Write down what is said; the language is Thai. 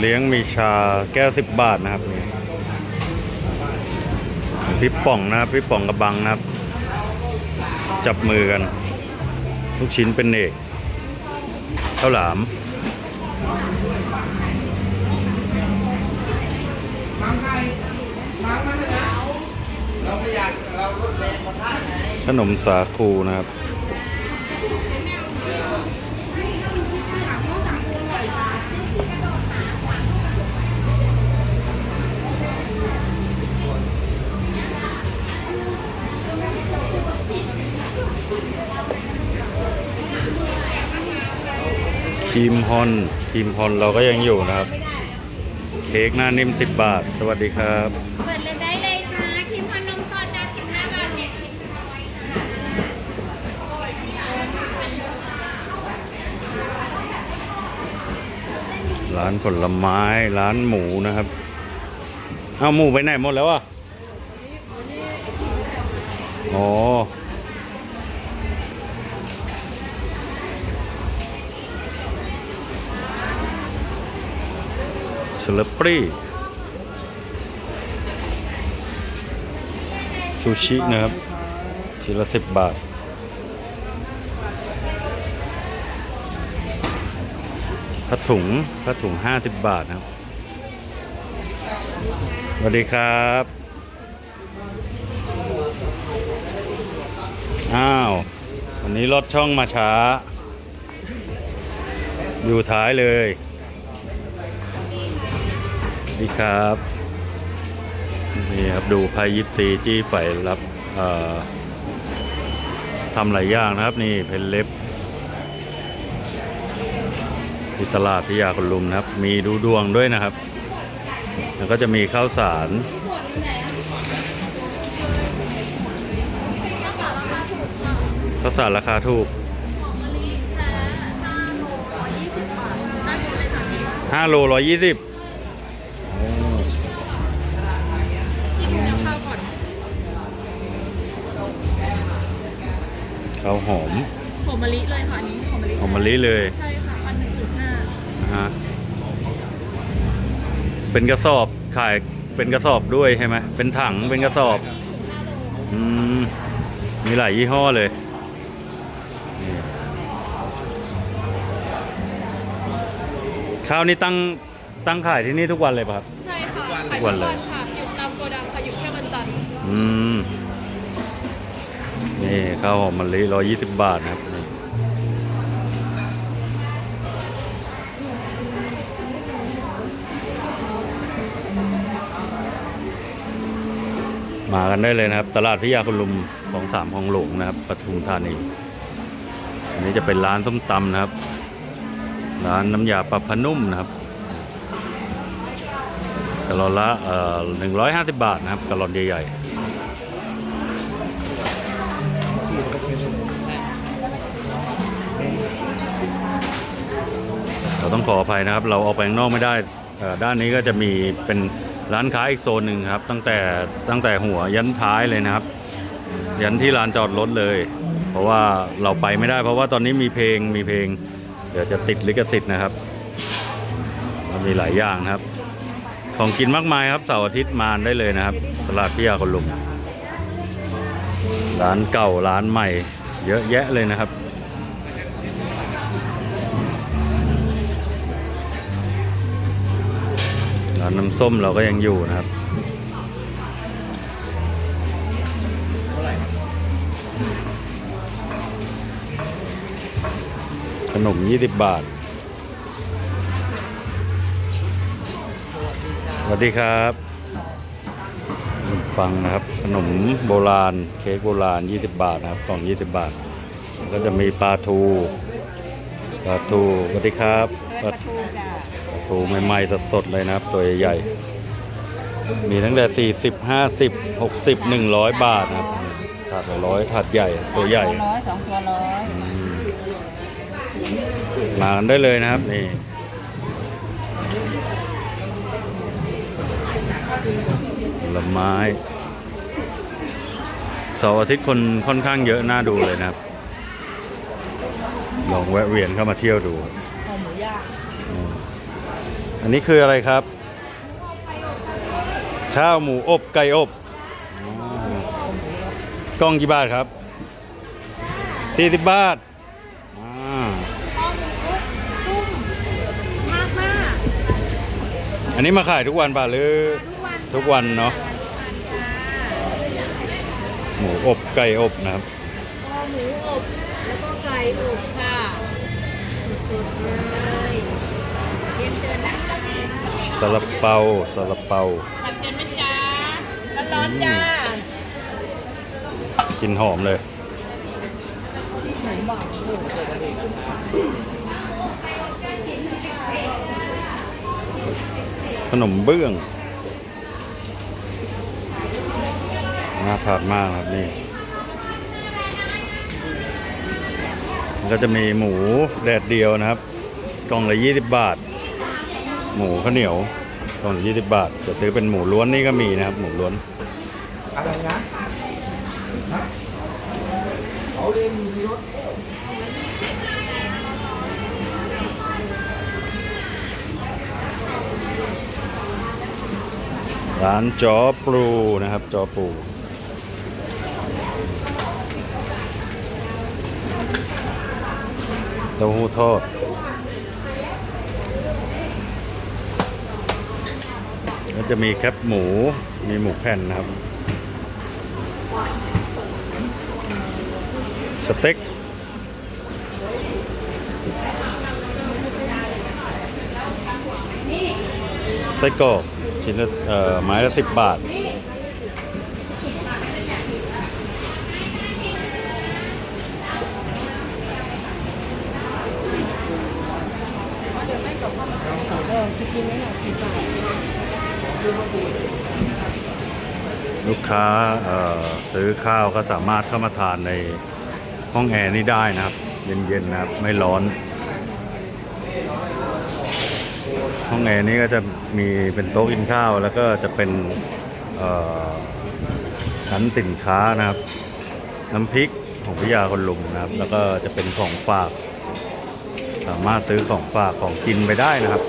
เลี้ยงมีชาแก้วสิบบาทนะครับนี่พี่ป่องนะครับพี่ป่องกระบังนะครับ จับมือกันลูกชิ้นเป็นเอกข้าวหลามขนมสาคูนะครับ ครีมฮอนครีมฮอนเราก็ยังอยู่นะครับ เค้กหน้านิ่ม 10 บาท สวัสดีครับเปิดเลยได้เลยจ้าครีมพนมสดจ้า15บาทเนี่ยร้านผลไม้ร้านหมูนะครับ เอาหมูไปไหนหมดแล้วอะอ๋อ ลปรีซูชินะครับ ทีละสิบบาท ผ้าถุงผ้าถุงห้าสิบบาทนะครับ สวัสดีครับ อ้าว วันนี้รถช่องมาช้า อยู่ท้ายเลย ดีครับนี่ครับดูไพ่ยิปซีจี้ไฟรับเอ่อทำหลายอย่างนะครับนี่เพนเล็บที่ตลาดพิยาคนลุมนะครับ มีดูดวงด้วยนะครับ แล้วก็จะมีข้าวสารข้าวสารราคาถูกของมะลิแท้5โล120บาทได้หมดเลยค่ะพี่ห้าโลร้อยยี่สิบพี่กินกับ ข้าวก่อนข้าวหอม หอมมะลิเลยค่ะอันนี้หอมมะลิหอมมะลิเลย ใช่ค่ะพันหนึ่งจุดห้านะฮะ เป็นกระสอบขายเป็นกระสอบด้วยใช่ไหมเป็นถังเป็นกระสอบ อืม มีหลายยี่ห้อเลยนี่ข้าวนี่ตั้ง ตั้งขายที่นี่ทุกวันเลยป่ะครับ ใช่ค่ะทุขายกทุกวัวันนเลย ค่ะอยู่ตามโกดังค่ะอยู่แค่วันจันทร์อืม นี่ข้าวหอมมะลิร้อยี่สิบบาทนะครับนี่มากันได้เลยนะครับ ตลาดพิยาคุณลุมของสามของหลวงนะครับปทุมธานี อันนี้จะเป็นร้านส้มตำนะครับ ร้านน้ำยาปลาพนุ่มนะครับ กะลอนละเอ่อหนึ่งร้อยห้าสิบบาทนะครับกะลอนใหญ่ๆเราต้องขออภัยนะครับ เราออกไปข้างนอกไม่ได้ด้านนี้ก็จะมีเป็นร้านค้าอีกโซนหนึ่งครับ ตั้งแต่ตั้งแต่หัวยันท้ายเลยนะครับ ยันที่ลานจอดรถเลย เพราะว่าเราไปไม่ได้ เพราะว่าตอนนี้มีเพลงมีเพลง เดี๋ยวจะติดลิขสิทธิ์นะครับมันมีหลายอย่างนะครับ ของกินมากมายครับเสาร์อาทิตย์มาได้เลยนะครับ ตลาดพิยาคนลุมร้านเก่าร้านใหม่ เยอะแยะเลยนะครับร้านน้ำส้มเราก็ยังอยู่นะครับขนม 20 บาท วัสดีครับขนมปังนะครับ ขนมโบราณ เค้กโบราณ 20 บาทนะครับกล่อง 20 บาท ก็จะมีปลาทู ปลาทู สวัสดีครับปลาทูปลาทูใหม่ๆสดๆเลยนะครับ ตัวใหญ่ๆมีตั้งแต่ 40 50 60 100 บาทนะครับถาดละร้อยถาดใหญ่ ตัวใหญ่ร้อยสองตัวร้อยมากันได้เลยนะครับนี่ ผลไม้เสาร์อาทิตย์คนค่อนข้างเยอะน่าดูเลยนะครับ ลองแวะเวียนเข้ามาเที่ยวดูคอหมูย่างอืมอันนี้คืออะไรครับ ข้าวหมูอบไก่อบอ๋อกล้องกี่บาทครับสี่สิบบาทอ่าข้อหมูตุ้มมากมากอันนี้มาขายทุกวันป่ะหรือ ทุกวันทุกวันเนาะทุกวันจ้าหมูอบไก่อบนะครับข้อหมูอบแล้วก็ไก่อบค่ะสุดๆเลยเรียนเชิญนะคะซาลาเปาซาลาเปาตักเชิญไหมจ้าร้อนๆจ้ากลินหอมเลยขนมเบื้อง น่าทานมากครับนี่แล้วก็จะมีหมูแดดเดียวนะครับ กล่องละ20บาท หมูข้าวเหนียวกล่องละ20บาท จะซื้อเป็นหมูล้วนนี่ก็มีนะครับ หมูล้วนอะไรนะฮะเขาเรียนมีรถร้านจอปลูนะครับจอป เต้าหู้ทอดก็จะมีแคปหมู มีหมูแผ่นนะครับ สเต็ก ไส้กรอกชิ้นละเอ่อไม้ละสิบบาท ลูกค้าเอ่อซื้อข้าวก็สามารถเข้ามาทานในห้องแอร์นี้ได้นะครับ เย็นๆนะครับ ไม่ร้อน ห้องแอร์นี้ก็จะมีเป็นโต๊ะกินข้าว แล้วก็จะเป็นชั้นสินค้านะครับ น้ำพริกของพิยาคนลุมนะครับ แล้วก็จะเป็นของฝาก สามารถซื้อของฝากของกินไปได้นะครับ